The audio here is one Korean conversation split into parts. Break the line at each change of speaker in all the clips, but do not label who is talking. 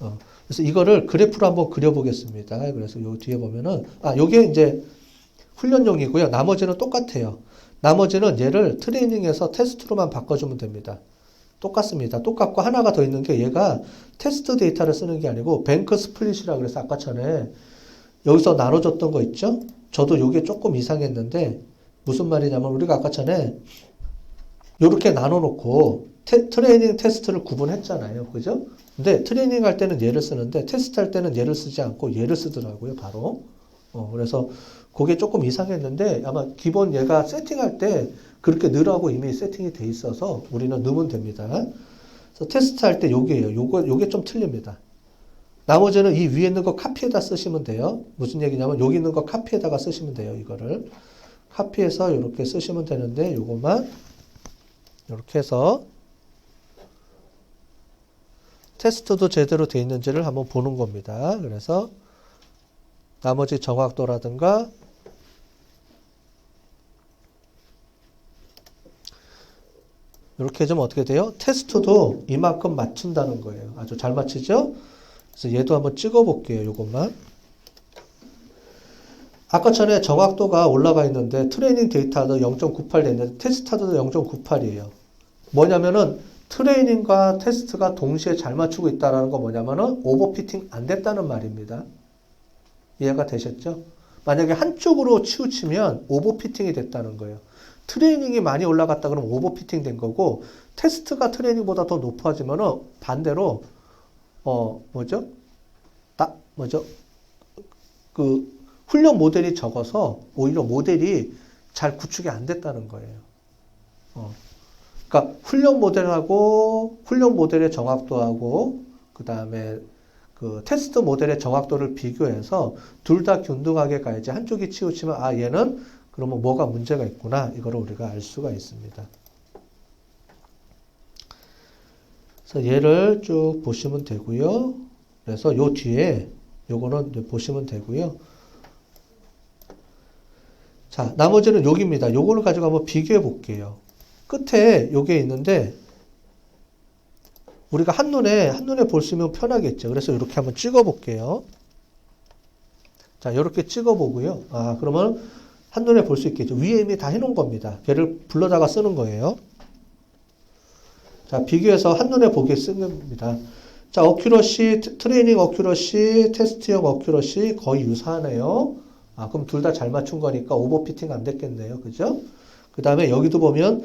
어, 그래서 이거를 그래프로 한번 그려보겠습니다. 그래서 요 뒤에 보면은, 아, 요게 이제 훈련용이고요. 나머지는 똑같아요. 나머지는 얘를 트레이닝에서 테스트로만 바꿔주면 됩니다. 똑같습니다. 똑같고 하나가 더 있는 게 얘가 테스트 데이터를 쓰는 게 아니고 뱅크 스플릿이라 그래서 아까 전에 여기서 나눠줬던 거 있죠? 저도 요게 조금 이상했는데 무슨 말이냐면 우리가 아까 전에 요렇게 나눠놓고 테- 트레이닝 테스트를 구분했잖아요. 그죠? 근데 트레이닝 할 때는 얘를 쓰는데 테스트 할 때는 얘를 쓰지 않고 얘를 쓰더라고요. 바로. 어, 그래서 그게 조금 이상했는데 아마 기본 얘가 세팅할 때 그렇게 넣으라고 이미 세팅이 돼 있어서 우리는 넣으면 됩니다. 그래서 테스트 할 때 요게예요. 요거, 요게 좀 틀립니다. 나머지는 이 위에 있는 거 카피에다 쓰시면 돼요. 무슨 얘기냐면 여기 있는 거 카피에다가 쓰시면 돼요. 이거를. 카피해서 이렇게 쓰시면 되는데 요것만 이렇게 해서 테스트도 제대로 돼 있는지를 한번 보는 겁니다. 그래서 나머지 정확도라든가 이렇게 해주면 어떻게 돼요? 테스트도 이만큼 맞춘다는 거예요. 아주 잘 맞추죠? 그래서 얘도 한번 찍어 볼게요. 이것만. 아까 전에 정확도가 올라가 있는데 트레이닝 데이터도 0.98 됐는데 테스트도 0.98이에요. 뭐냐면은 트레이닝과 테스트가 동시에 잘 맞추고 있다는 거 뭐냐면은 오버피팅 안 됐다는 말입니다. 이해가 되셨죠? 만약에 한쪽으로 치우치면 오버피팅이 됐다는 거예요. 트레이닝이 많이 올라갔다 그러면 오버피팅 된 거고 테스트가 트레이닝보다 더 높아지면은 반대로 어 뭐죠? 나 뭐죠? 그 훈련 모델이 적어서 오히려 모델이 잘 구축이 안 됐다는 거예요. 어. 그러니까 훈련 모델하고 훈련 모델의 정확도하고 그 다음에 그 테스트 모델의 정확도를 비교해서 둘 다 균등하게 가야지 한쪽이 치우치면 아 얘는 그러면 뭐가 문제가 있구나 이거를 우리가 알 수가 있습니다. 그래서 얘를 쭉 보시면 되고요. 그래서 요 뒤에 요거는 보시면 되고요. 자, 나머지는 여기입니다. 요거를 가지고 한번 비교해 볼게요. 끝에 요게 있는데 우리가 한눈에 한눈에 볼 수 있으면 편하겠죠. 그래서 이렇게 한번 찍어 볼게요. 자, 이렇게 찍어 보고요. 아, 그러면 한눈에 볼 수 있겠죠. 위에 이미 다 해 놓은 겁니다. 걔를 불러다가 쓰는 거예요. 자, 비교해서 한눈에 보게 쓰는 겁니다. 자, 어큐러시, 트레이닝 어큐러시, 테스트형 어큐러시 거의 유사하네요. 아, 그럼 둘 다 잘 맞춘 거니까 오버피팅 안 됐겠네요. 그죠? 그 다음에 여기도 보면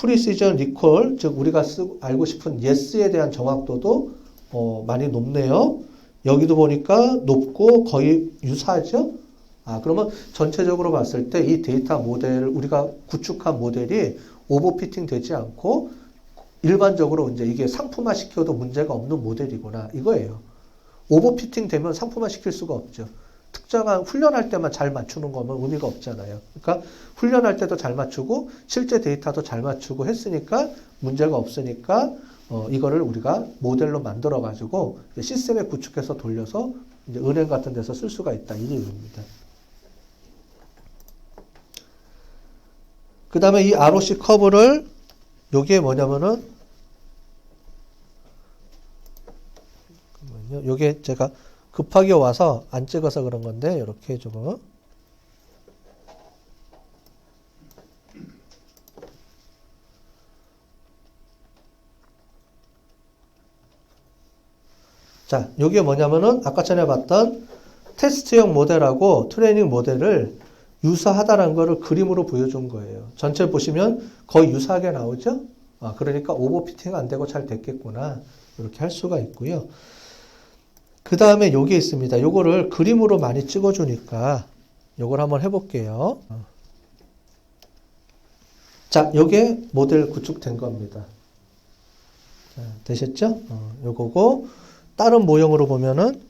프리시전 리콜, 즉 우리가 쓰, 알고 싶은 yes에 대한 정확도도 어, 많이 높네요. 여기도 보니까 높고 거의 유사하죠? 아, 그러면 전체적으로 봤을 때 이 데이터 모델, 우리가 구축한 모델이 오버피팅 되지 않고 일반적으로 이제 이게 상품화 시켜도 문제가 없는 모델이구나. 이거예요. 오버피팅 되면 상품화 시킬 수가 없죠. 특정한 훈련할 때만 잘 맞추는 거면 의미가 없잖아요. 그러니까 훈련할 때도 잘 맞추고 실제 데이터도 잘 맞추고 했으니까 문제가 없으니까 어, 이거를 우리가 모델로 만들어 가지고 시스템에 구축해서 돌려서 이제 은행 같은 데서 쓸 수가 있다 이 얘기입니다. 그 다음에 이 ROC 커브를 요게 뭐냐면은. 요게 제가 급하게 와서 안 찍어서 그런 건데 이렇게 해주고 자, 요게 뭐냐면은 아까 전에 봤던 테스트형 모델하고 트레이닝 모델을 유사하다라는 거를 그림으로 보여준 거예요. 전체 보시면 거의 유사하게 나오죠? 아, 그러니까 오버피팅 안 되고 잘 됐겠구나. 이렇게 할 수가 있고요. 그 다음에 요게 있습니다. 요거를 그림으로 많이 찍어주니까 요걸 한번 해볼게요. 자, 요게 모델 구축된 겁니다. 자, 되셨죠? 어, 요거고 다른 모형으로 보면은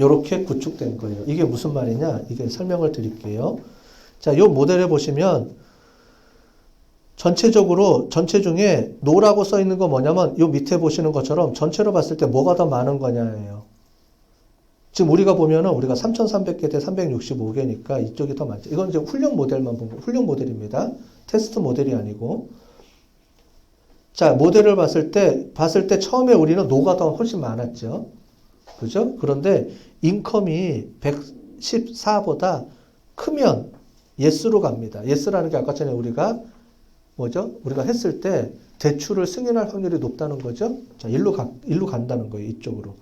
요렇게 구축된 거예요. 이게 무슨 말이냐? 이게 설명을 드릴게요. 자, 요 모델에 보시면 전체적으로 전체 중에 노라고 써 있는 거 뭐냐면 요 밑에 보시는 것처럼 전체로 봤을 때 뭐가 더 많은 거냐예요. 지금 우리가 보면은 우리가 3,300개 대 365개니까 이쪽이 더 많죠. 이건 이제 훈련 모델만 본 거, 훈련 모델입니다. 테스트 모델이 아니고. 자, 모델을 봤을 때, 봤을 때 처음에 우리는 노가 더 훨씬 많았죠. 그죠? 그런데 인컴이 114보다 크면 예스로 갑니다. 예스라는 게 아까 전에 우리가 뭐죠? 우리가 했을 때 대출을 승인할 확률이 높다는 거죠. 자, 일로 가, 일로 간다는 거예요. 이쪽으로.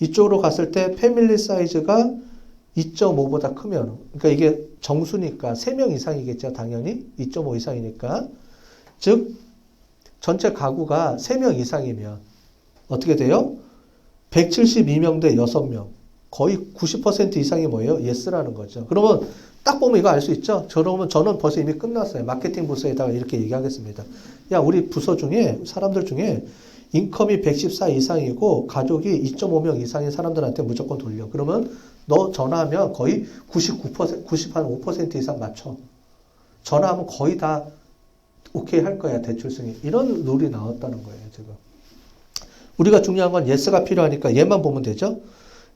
이쪽으로 갔을 때 패밀리 사이즈가 2.5보다 크면, 그러니까 이게 정수니까 3명 이상이겠죠. 당연히. 2.5 이상이니까. 즉, 전체 가구가 3명 이상이면 어떻게 돼요? 172명 대 6명. 거의 90% 이상이 뭐예요? 예스라는 거죠. 그러면 딱 보면 이거 알 수 있죠? 저러면 저는 벌써 이미 끝났어요. 마케팅 부서에다가 이렇게 얘기하겠습니다. 야, 우리 부서 중에, 사람들 중에 인컴이 114 이상이고 가족이 2.5명 이상인 사람들한테 무조건 돌려. 그러면 너 전화하면 거의 99%, 95% 이상 맞춰. 전화하면 거의 다 오케이 할 거야, 대출 승인. 이런 룰이 나왔다는 거예요, 지금. 우리가 중요한 건 예스가 필요하니까 얘만 보면 되죠?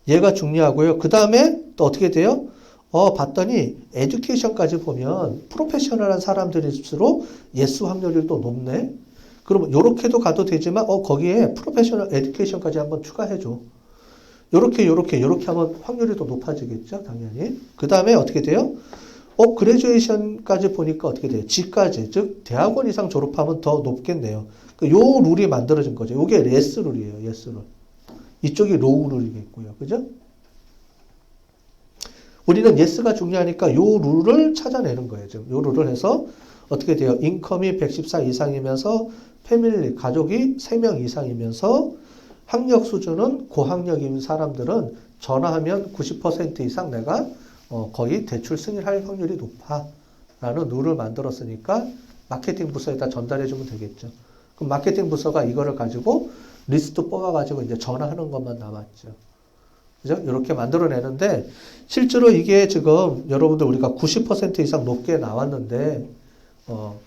얘가 중요하고요. 그 다음에 또 어떻게 돼요? 어, 봤더니 에듀케이션까지 보면 프로페셔널한 사람들일수록 예스 확률이 또 높네. 그러면 요렇게도 가도 되지만 어 거기에 프로페셔널 에듀케이션까지 한번 추가해 줘. 요렇게 요렇게 요렇게 하면 확률이 더 높아지겠죠, 당연히. 그다음에 어떻게 돼요? 어 그레주에이션까지 보니까 어떻게 돼요? G까지 즉 대학원 이상 졸업하면 더 높겠네요. 그 요 룰이 만들어진 거죠. 요게 레스 룰이에요. 예스 룰. 이쪽이 로우 룰이겠고요. 그죠? 우리는 예스가 중요하니까 요 룰을 찾아내는 거예요. 지금 요 룰을 해서 어떻게 돼요? 인컴이 114 이상이면서 패밀리 가족이 3명 이상이면서 학력 수준은 고학력인 사람들은 전화하면 90% 이상 내가 어, 거의 대출 승인할 확률이 높아. 라는 룰을 만들었으니까 마케팅 부서에다 전달해 주면 되겠죠. 그럼 마케팅 부서가 이거를 가지고 리스트 뽑아가지고 이제 전화하는 것만 남았죠. 그죠? 이렇게 만들어내는데 실제로 이게 지금 여러분들 우리가 90% 이상 높게 나왔는데 어,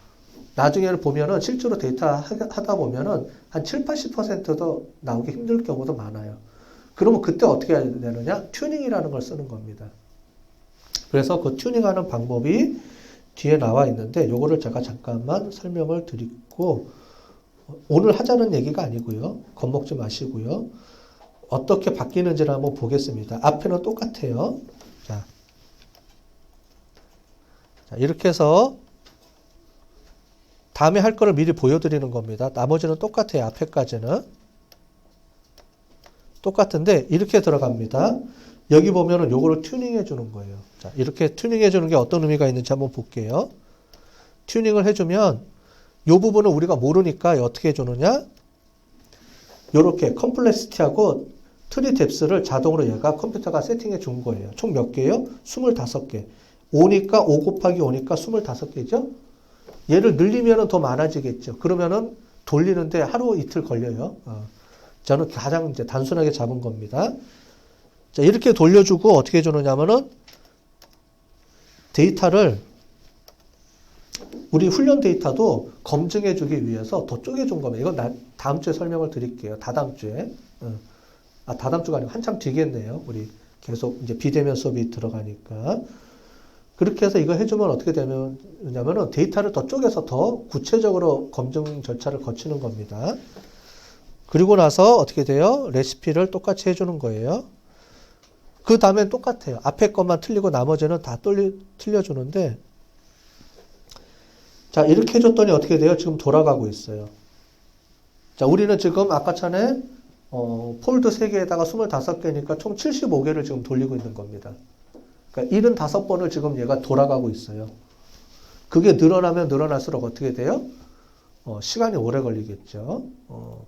나중에는 보면은 실제로 데이터 하- 하다 보면은 한 7, 80%도 나오기 힘들 경우도 많아요. 그러면 그때 어떻게 해야 되느냐? 튜닝이라는 걸 쓰는 겁니다. 그래서 그 튜닝하는 방법이 뒤에 나와 있는데 요거를 제가 잠깐만 설명을 드리고 오늘 하자는 얘기가 아니고요. 겁먹지 마시고요. 어떻게 바뀌는지를 한번 보겠습니다. 앞에는 똑같아요. 자, 자 이렇게 해서 다음에 할 거를 미리 보여드리는 겁니다. 나머지는 똑같아요. 앞에까지는. 똑같은데 이렇게 들어갑니다. 여기 보면은 요거를 튜닝해 주는 거예요. 자, 이렇게 튜닝해 주는 게 어떤 의미가 있는지 한번 볼게요. 튜닝을 해주면 요 부분은 우리가 모르니까 어떻게 해주느냐? 요렇게 컴플렉시티하고 트리 뎁스를 자동으로 얘가 컴퓨터가 세팅해 준 거예요. 총 몇 개요? 25개. 5니까 5 곱하기 5니까 25개죠? 얘를 늘리면 더 많아지겠죠. 그러면은 돌리는데 하루 이틀 걸려요. 어. 저는 가장 이제 단순하게 잡은 겁니다. 자, 이렇게 돌려주고 어떻게 해주느냐면은 데이터를 우리 훈련 데이터도 검증해 주기 위해서 더 쪼개준 겁니다. 이건 나, 다음 주에 설명을 드릴게요. 다다음 주에. 어. 아, 다다음 주가 아니고 한참 뒤겠네요. 우리 계속 이제 비대면 수업이 들어가니까. 그렇게 해서 이거 해주면 어떻게 되냐면은 데이터를 더 쪼개서 더 구체적으로 검증 절차를 거치는 겁니다. 그리고 나서 어떻게 돼요? 레시피를 똑같이 해주는 거예요. 그 다음엔 똑같아요. 앞에 것만 틀리고 나머지는 다 떨리, 틀려주는데, 자, 이렇게 해줬더니 어떻게 돼요? 지금 돌아가고 있어요. 자, 우리는 지금 아까 전에, 어, 폴드 3개에다가 25개니까 총 75개를 지금 돌리고 있는 겁니다. 그러니까 75번을 지금 얘가 돌아가고 있어요. 그게 늘어나면 늘어날수록 어떻게 돼요? 어, 시간이 오래 걸리겠죠. 어.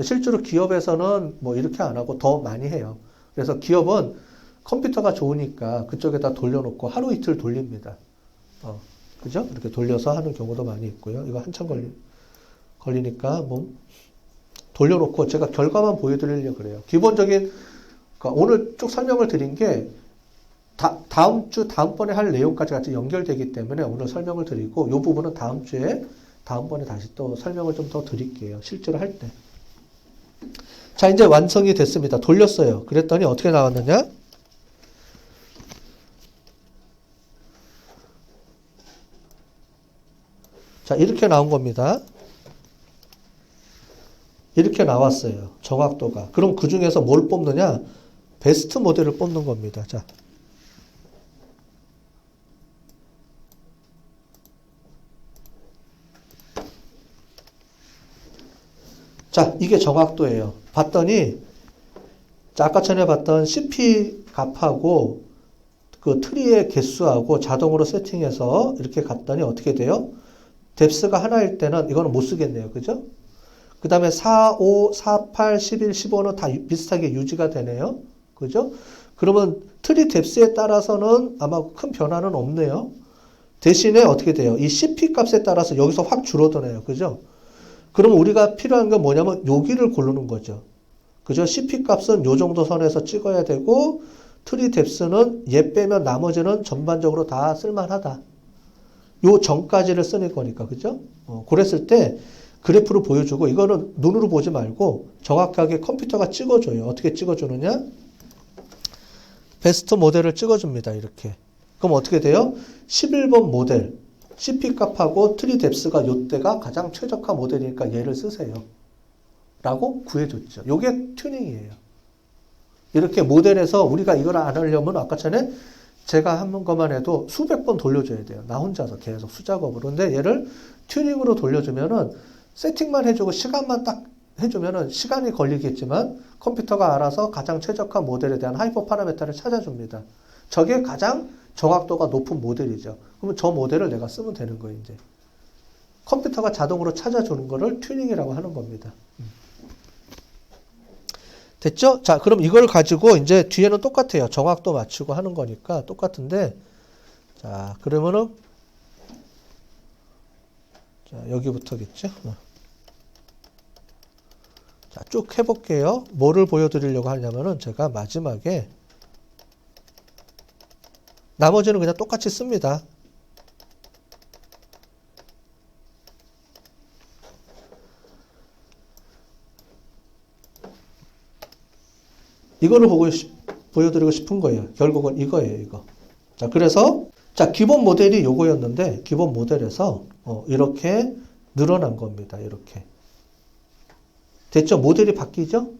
실제로 기업에서는 뭐 이렇게 안 하고 더 많이 해요. 그래서 기업은 컴퓨터가 좋으니까 그쪽에다 돌려놓고 하루 이틀 돌립니다. 어, 그죠? 이렇게 돌려서 하는 경우도 많이 있고요. 이거 한참 걸리, 걸리니까 뭐 돌려놓고 제가 결과만 보여드리려고 그래요. 기본적인, 그러니까 오늘 쭉 설명을 드린 게 다, 다음 주, 다음번에 할 내용까지 같이 연결되기 때문에 오늘 설명을 드리고, 이 부분은 다음 주에, 다음번에 다시 또 설명을 좀 더 드릴게요. 실제로 할 때. 자, 이제 완성이 됐습니다. 돌렸어요. 그랬더니 어떻게 나왔느냐? 자, 이렇게 나온 겁니다. 이렇게 나왔어요. 정확도가. 그럼 그 중에서 뭘 뽑느냐? 베스트 모델을 뽑는 겁니다. 자. 자, 이게 정확도예요. 봤더니, 자, 아까 전에 봤던 CP 값하고 그 트리의 개수하고 자동으로 세팅해서 이렇게 갔더니 어떻게 돼요? 뎁스가 하나일 때는 이거는 못 쓰겠네요. 그죠? 그 다음에 4, 5, 4, 8, 11, 15는 다 유- 비슷하게 유지가 되네요. 그죠? 그러면 트리 뎁스에 따라서는 아마 큰 변화는 없네요. 대신에 어떻게 돼요? 이 CP 값에 따라서 여기서 확 줄어드네요. 그죠? 그럼 우리가 필요한 건 뭐냐면 여기를 고르는 거죠. 그죠? CP 값은 요 정도 선에서 찍어야 되고 트리 뎁스는 얘 빼면 나머지는 전반적으로 다 쓸만하다. 요 전까지를 쓰는 거니까. 그죠? 어, 그랬을 때 그래프로 보여주고 이거는 눈으로 보지 말고 정확하게 컴퓨터가 찍어줘요. 어떻게 찍어주느냐? 베스트 모델을 찍어줍니다. 이렇게. 그럼 어떻게 돼요? 11번 모델 CP 값하고 트리 뎁스가 요때가 가장 최적화 모델이니까 얘를 쓰세요. 라고 구해줬죠. 요게 튜닝이에요. 이렇게 모델에서 우리가 이걸 안 하려면 아까 전에 제가 한 것만 해도 수백 번 돌려줘야 돼요. 나 혼자서 계속 수작업으로. 근데 얘를 튜닝으로 돌려주면은 세팅만 해주고 시간만 딱 해주면은 시간이 걸리겠지만 컴퓨터가 알아서 가장 최적화 모델에 대한 하이퍼 파라메타를 찾아줍니다. 저게 가장 정확도가 높은 모델이죠. 그러면 저 모델을 내가 쓰면 되는 거예요, 이제. 컴퓨터가 자동으로 찾아주는 거를 튜닝이라고 하는 겁니다. 음. 됐죠? 자, 그럼 이걸 가지고 이제 뒤에는 똑같아요. 정확도 맞추고 하는 거니까 똑같은데, 자, 그러면은, 자, 여기부터겠죠? 어. 자, 쭉 해볼게요. 뭐를 보여드리려고 하냐면은 제가 마지막에 나머지는 그냥 똑같이 씁니다. 이거를 보고 싶- 보여드리고 싶은 거예요. 결국은 이거예요, 이거. 자, 그래서 자 기본 모델이 요거였는데 기본 모델에서 어, 이렇게 늘어난 겁니다. 이렇게 됐죠? 모델이 바뀌죠?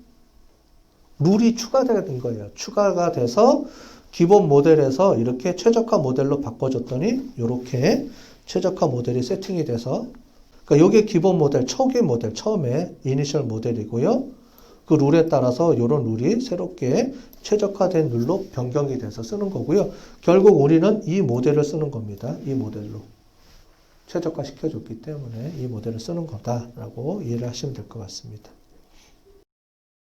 룰이 추가된 거예요. 추가가 돼서 기본 모델에서 이렇게 최적화 모델로 바꿔줬더니 이렇게 최적화 모델이 세팅이 돼서 그러니까 요게 기본 모델, 초기 모델, 처음에 이니셜 모델이고요. 그 룰에 따라서 이런 룰이 새롭게 최적화된 룰로 변경이 돼서 쓰는 거고요. 결국 우리는 이 모델을 쓰는 겁니다. 이 모델로. 최적화 시켜줬기 때문에 이 모델을 쓰는 거다라고 이해를 하시면 될 것 같습니다.